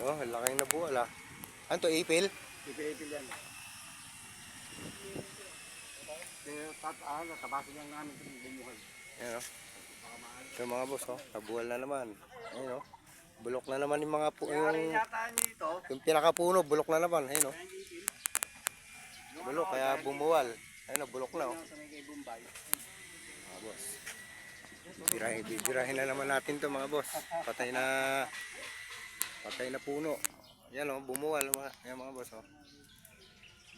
Oh, laking nabuwal ah. Ano to, ipil? Ipil-ipil yan. Kaya tat, ano, tabasin lang namin kung bumuhay. Ayan oh. So mga boss oh, nabuwal na naman. Ayun oh. Bulok na naman yung mga pu yung, yung pinakapuno, bulok na naman. Ayun oh. Bulok, kaya bumuwal. Ayun oh, bulok na oh. Bombay. Mga boss. Bibirahin, bibirahin na naman natin to mga boss. Patay na patay na puno. Yan oh, bumuwal yan mga boss oh.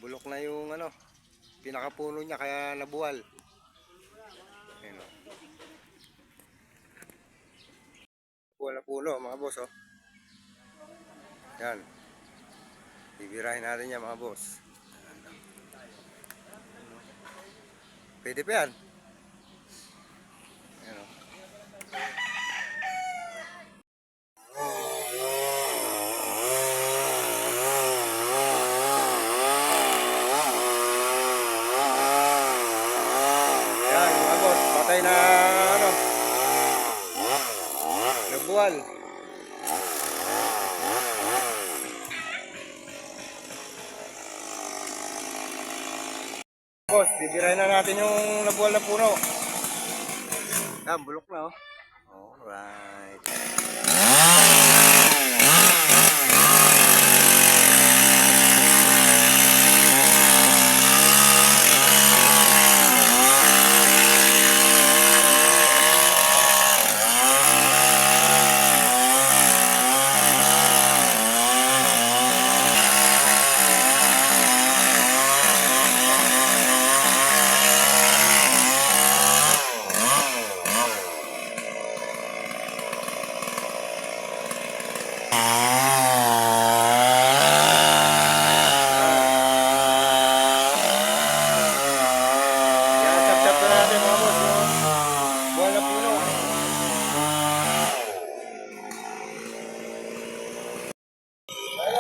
Bulok na yung ano, pinakapuno niya kaya nabuwal. Yan oh. Buwal na puno mga boss oh. Yan. Bibirahin natin yan mga boss. Pwede pa. Yan oh. Yan, mga boss, patay na ano. Nabuwal. Boss, bibirahin na natin yung nabuwal na puno. Yan, bulok na oh. Alright.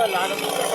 লাগবে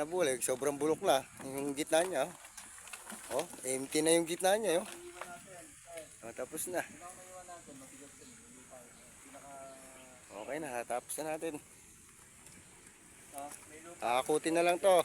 Kaya pala nabulag, sobrang bulok na yung gitna niya. Oh, oh empty na yung gitna niya, oh. Oh, tapos na. Okay na, tapos na natin. Akakutin na lang to.